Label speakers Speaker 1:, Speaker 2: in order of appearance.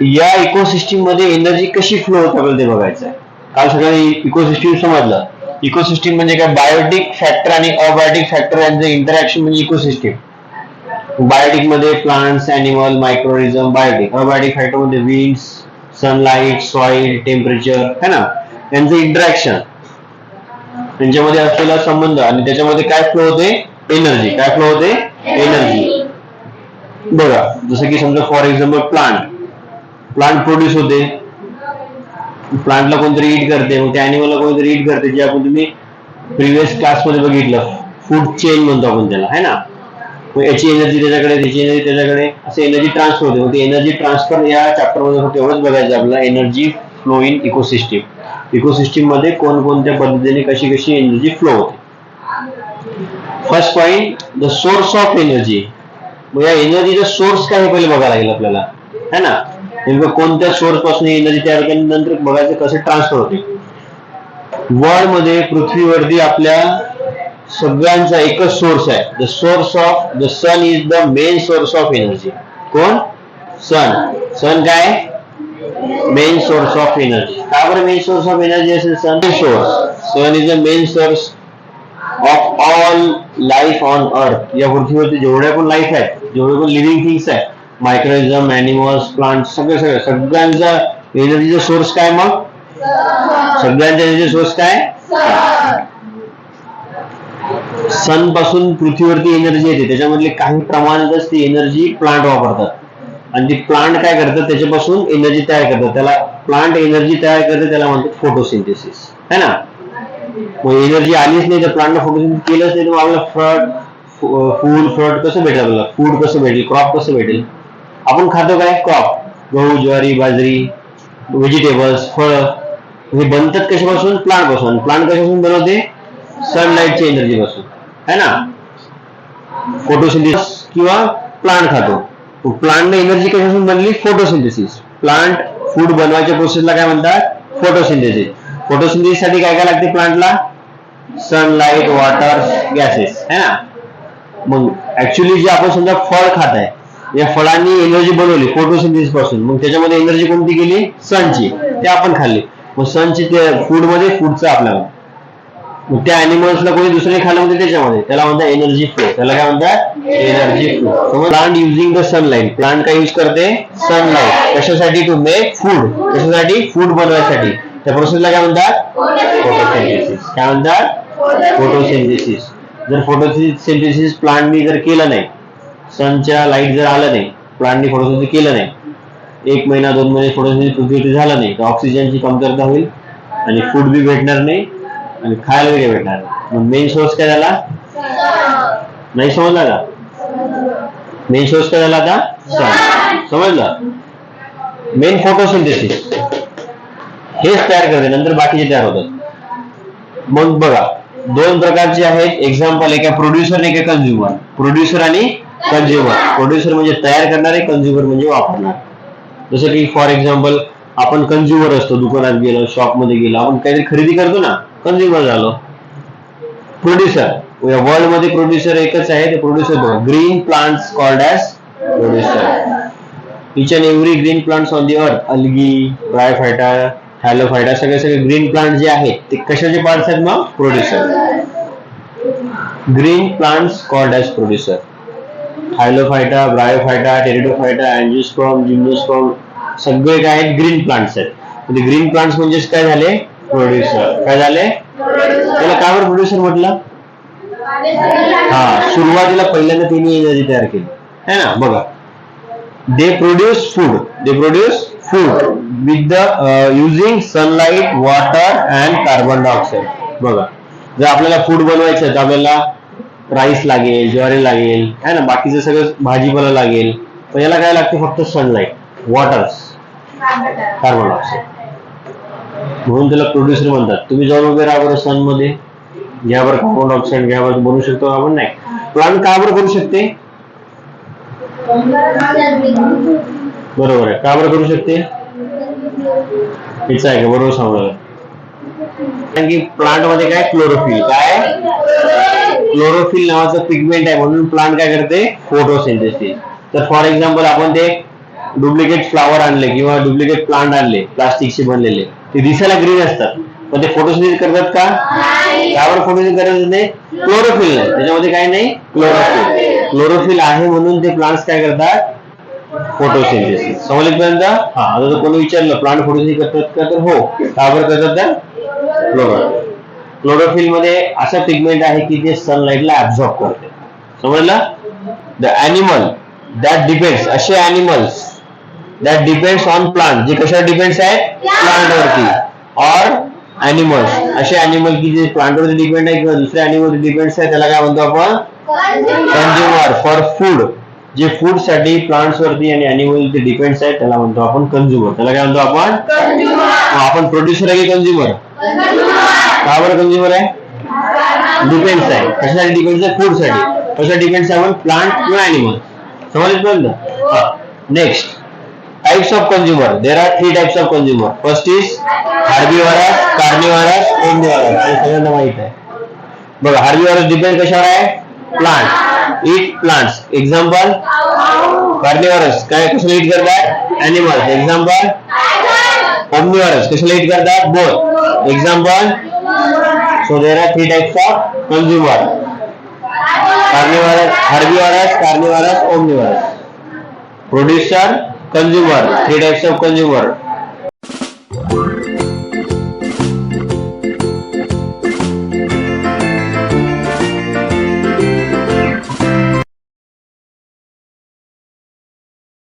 Speaker 1: या इकोसिस्टीममध्ये एनर्जी कशी फ्लो होत आपल्याला ते बघायचं आहे काल सगळ्यांनी इकोसिस्टीम समजलं. इकोसिस्टीम म्हणजे काय? बायोटिक फॅक्टर आणि अबायोटिक फॅक्टर यांचं इंटरॅक्शन म्हणजे ecosystem बायोटिकमध्ये plants animal microorganism biotic abiotic फॅक्टरमध्ये winds sunlight soil temperature है ना? यांचं इंटरॅक्शन त्यांच्यामध्ये असलेला संबंध आणि त्याच्यामध्ये काय फ्लो होते? एनर्जी काय फ्लो होते? एनर्जी बघा जसं की समजा for example plant plant produce होते. प्लांटला कोणतरी ईट करते. मग त्या अॅनिमलला कोणतरी ईट करते जे आपण तुम्ही प्रिव्हियस क्लासमध्ये बघितलं. फूड चेन म्हणतो आपण त्याला है ना? मग याची एनर्जी त्याच्याकडे त्याची एनर्जी त्याच्याकडे. असं एनर्जी ट्रान्सफर होते. मग ती एनर्जी ट्रान्सफर या चॅप्टरमध्ये फक्त एवढंच बघायचं आपल्याला. एनर्जी फ्लो इन इकोसिस्टीम इकोसिस्टीममध्ये कोणकोणत्या पद्धतीने कशी कशी एनर्जी फ्लो होते. First point the source of energy मग या एनर्जीचा सोर्स काय हे पहिले बघायला लागेल आपल्याला. है ना? नेमकं कोणत्या सोर्सपासून एनर्जी तयार केल्यानंतर नंतर बघायचं कसं ट्रान्सफर होते. वर्ल्डमध्ये पृथ्वीवरती आपल्या सगळ्यांचा एकच सोर्स आहे. The source of the sun is the main source of energy कोण? सन सन काय? मेन सोर्स ऑफ एनर्जी का बरं मेन सोर्स ऑफ एनर्जी असेल sun source sun is the main source of all life on earth या पृथ्वीवरती जेवढ्या पण life आहेत जेवढे पण लिव्हिंग थिंग्स आहेत मायक्रोइझम अॅनिमल्स प्लांट सगळे सगळे सगळ्यांचा एनर्जीचा सोर्स काय मग? सगळ्यांचा एनर्जी सोर्स काय? सनपासून पृथ्वीवरती एनर्जी येते. त्याच्यामधले काही प्रमाणातच ती एनर्जी प्लांट वापरतात. आणि ती प्लांट काय करतात? त्याच्यापासून एनर्जी तयार करतात. त्याला प्लांट एनर्जी तयार करते त्याला म्हणतात फोटोसिंथेसिस है ना? मग एनर्जी आलीच नाही तर प्लांटला फोकसिंग केलंच नाही तर मग आपल्याला फ्रॉड फूड फ्रॉड कसं भेटेल आपल्याला? फूड कसं भेटेल? क्रॉप कसं भेटेल? आपण खातो काय? क्रॉप गहू ज्वारी बाजरी व्हेजिटेबल्स फळ. हे बनतात कशापासून? प्लांटपासून. प्लांट कशापासून बनवते? सनलाईटच्या एनर्जी पासून. है ना? फोटोसिंथेसिस किंवा प्लांट खातो. प्लांट एनर्जी कशापासून बनली? फोटोसिंथेसिस प्लांट फूड बनवायच्या प्रोसेसला काय म्हणतात? फोटोसिंथेसिस फोटोसिंथेसिससाठी काय काय लागते प्लांटला सनलाईट वॉटर गॅसेस है ना? मग ऍक्च्युली जे आपण समजा फळ खात आहे या फळांनी एनर्जी बनवली फोटोसिंथेसिसपासून. मग त्याच्यामध्ये एनर्जी कोणती गेली सनची ते आपण खाल्ली. मग सनची ते फूडमध्ये फूडचं आपल्याला मग त्या अॅनिमल्सला कोणी दुसरे खाल्लं म्हणजे त्याच्यामध्ये? त्याला म्हणतात एनर्जी फ्लो त्याला काय म्हणतात? एनर्जी फ्लो समज plant using the sunlight plant काय युज करते? सनलाईट कशासाठी? टू मेक फूड कशासाठी? फूड बनवायसाठी. त्या प्रोसेसला काय म्हणतात फोटोसिंथेसिस काय म्हणतात फोटोसिंथेसिस जर फोटोसिंथेसिस प्लांटनी जर केलं नाही सनच्या लाइट जर आलं नाही प्लांटनी फोटोसिंथेसिस केलं नाही एक महिना दोन महिने फोटोसिंथेसिस पृथ्वीवरती झालं नाही तर ऑक्सिजनची कमतरता होईल आणि फूड बी भेटणार नाही आणि खायला काही भेटणार नाही. मग मेन सोर्स काय झाला? नाही समजला का? मेन सोर्स काय झाला आता? सन समजलं? मेन फोटोसिंथेसिस हेच तयार करते नंतर बाकीचे तयार होतात. मग बघा दोन प्रकारचे आहेत. एक्झाम्पल एका प्रोड्युसर आणि एका कन्झ्युमर प्रोड्युसर आणि कन्झ्युमर प्रोड्युसर म्हणजे तयार करणारे कन्झ्युमर म्हणजे वापरणार. जसं की फॉर एक्झाम्पल आपण कन्झ्युमर असतो दुकानात गेलो शॉपमध्ये गेलो आपण काहीतरी खरेदी करतो ना कन्झ्युमर झालो. प्रोड्युसर या वर्ल्डमध्ये प्रोड्युसर एकच आहे ते producer green plants called as producer each and every green plants on the earth algae bryophyta हॅलोफायटा सगळे सगळे ग्रीन प्लांट जे आहेत ते कशाचे पार्ट्स आहेत मग? Producer green plants called as producer thallophyta bryophyta pteridophyta angiosperm gymnosperm सगळे काय आहेत? ग्रीन प्लांट्स आहेत. म्हणजे ग्रीन प्लांट्स म्हणजेच काय झाले? प्रोड्युसर काय झाले? त्याला कावर बरं प्रोड्युसर म्हटलं? हा सुरुवातीला पहिल्यांदा त्यांनी एनर्जी तयार केली. है ना? बघा. They produce food they produce food with the using sunlight water and carbon dioxide बघा जर आपल्याला फूड बनवायचं आहे तर आपल्याला राईस लागेल ज्वारी लागेल है ना? बाकीचं सगळं भाजीपाला लागेल. तर याला काय लागते? फक्त सनलाईट वॉटर कार्बन डायऑक्साईड म्हणून त्याला प्रोड्युसर म्हणतात. तुम्ही जाऊन उभे राहा बरं सनमध्ये कार्बन डायऑक्साईड घ्यावर बनवू शकतो आपण नाही. प्लांट का बरं करू शकते? बरोबर आहे. का बरं करू शकते? हेच आहे का? बरोबर सांगणार कारण की प्लांटमध्ये काय? क्लोरोफिल काय? क्लोरोफिल नावाचं पिगमेंट आहे म्हणून प्लांट काय करते? फोटोसिंथेसिस तर फॉर एक्झाम्पल आपण ते डुप्लिकेट फ्लावर आणले किंवा डुप्लिकेट प्लांट आणले प्लास्टिकचे बनलेले. ते दिसायला ग्रीन असतात. पण ते फोटोसिंथेसिस करतात का? त्यावर फोटोसिंथेसिस करत नाही क्लोरोफिल नाही. त्याच्यामध्ये काय नाही? क्लोरोफिल क्लोरोफिल आहे म्हणून ते प्लांट्स काय करतात? फोटोसिंथेसिस समजपर्यंत हा. आता जर कोणी विचारलं प्लांट फोटोसिंथेसिस करतात का तर हो. त्यावर करतात तर क्लोरोफिल क्लोरोफिलमध्ये असं पिगमेंट आहे की ते सनलाईटला ऍब्झॉर्ब करते. समजलं? द अॅनिमल दॅट डिपेंड्स असे animals that depends on plant जे कशावर डिपेंड्स आहेत प्लांट वरती. ऑर अॅनिमल्स असे अॅनिमल की जे प्लांट वरती डिपेंड आहे किंवा दुसऱ्या अॅनिमल डिपेंड्स आहे त्याला काय म्हणतो आपण? कंझ्युमर फॉर फूड जे फूडसाठी प्लांट्स वरती आणि अॅनिमल ते डिपेंड्स आहेत त्याला म्हणतो आपण कंझ्युमर त्याला काय म्हणतो आपण? आपण प्रोड्युसर आहे की कंझ्युमर का बरं कंझ्युमर आहे? डिपेंड्स आहे. कशासाठी डिपेंड्स आहे? फूडसाठी. कशा डिपेंड्स आहे आपण? प्लांट किंवा अॅनिमल समजलं next types of consumer there are three types of consumer first is herbivorous carnivorous omnivorous हे सगळ्यांना माहीत आहे. बघा हार्बिवरस डिपेंड कशावर आहे? Plant eat plants example carnivorous काय कशाला इट करतात अॅनिमल्स एक्झाम्पल omnivorous. कशाला इट करतात both example so there are three types of consumer carnivorous herbivores carnivorous omnivorous. Producer consumer. Three types of consumer.